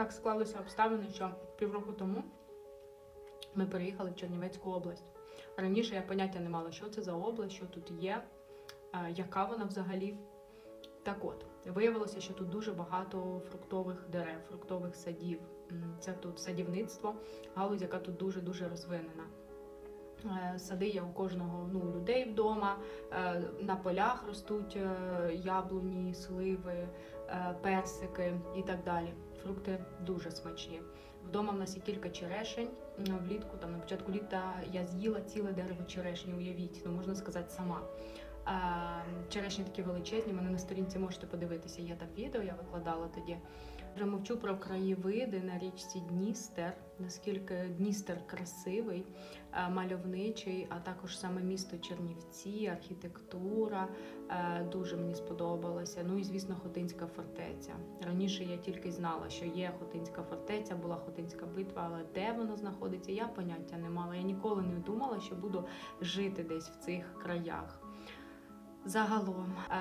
Так склалися обставини, що півроку тому ми переїхали в Чернівецьку область. Раніше я поняття не мала, що це за область, що тут є, яка вона взагалі. Так от, виявилося, що тут дуже багато фруктових дерев, фруктових садів. Це тут садівництво, галузь, яка тут дуже-дуже розвинена. Е, Сади є у кожного ну, людей вдома, е, на полях ростуть е, яблуні, сливи, персики і так далі. Фрукти дуже смачні. Вдома в нас є кілька черешень. Влітку, там на початку літа я з'їла ціле дерево черешні, уявіть, ну можна сказати, сама. Черешні такі величезні, мене на сторінці можете подивитися. Є там відео, я викладала тоді. Вже мовчу про краєвиди на річці Дністер, наскільки Дністер красивий, мальовничий, а також саме місто Чернівці, архітектура дуже мені сподобалася. Ну і звісно, Хотинська фортеця. Раніше я тільки знала, що є Хотинська фортеця, була Хотинська битва, але де вона знаходиться, я поняття не мала. Я ніколи не думала, що буду жити десь в цих краях. Загалом е,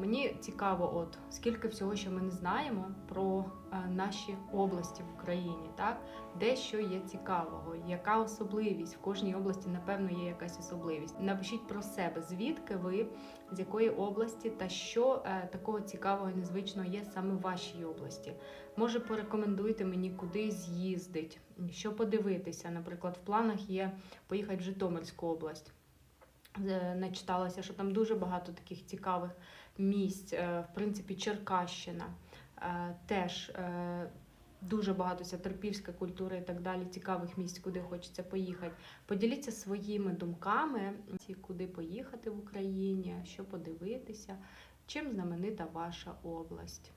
мені цікаво, от скільки всього, що ми не знаємо про е, наші області в Україні, так де що є цікавого, яка особливість в кожній області, напевно, є якась особливість. Напишіть про себе, звідки ви, з якої області, та що е, такого цікавого і незвичного є саме в вашій області. Може, порекомендуйте мені, куди з'їздить, що подивитися. Наприклад, в планах є поїхати в Житомирську область. Е, Начиталася, що там дуже багато таких цікавих місць. Е, В принципі, Черкащина е, теж дуже багато ця терпівська культура і так далі, цікавих місць, куди хочеться поїхати. Поділіться своїми думками, куди поїхати в Україні, що подивитися, чим знаменита ваша область.